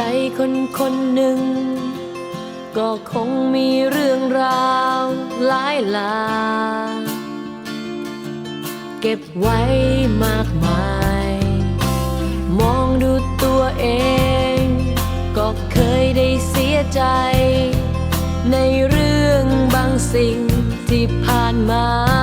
ใจคนคนหนึ่ง ก็คงมีเรื่องราวหลายหลา เก็บไว้มากมาย มองดูตัวเอง ก็เคยได้เสียใจ ในเรื่องบางสิ่งที่ผ่านมา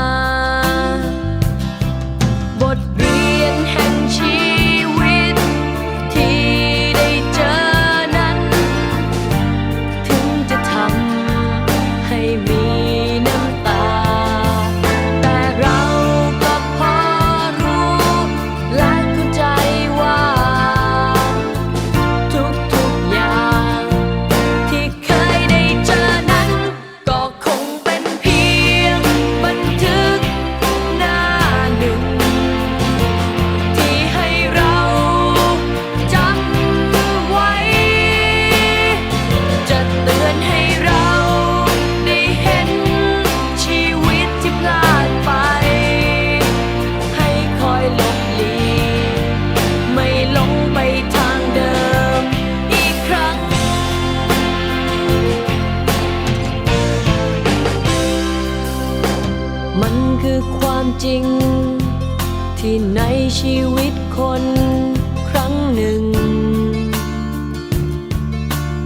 จริง ที่ในชีวิตคนครั้งหนึ่ง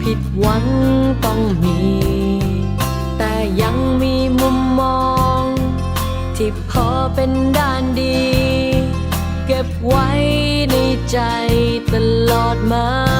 ผิดหวังต้องมี แต่ยังมีมุมมอง ที่พอเป็นด้านดี เก็บไว้ในใจตลอดมา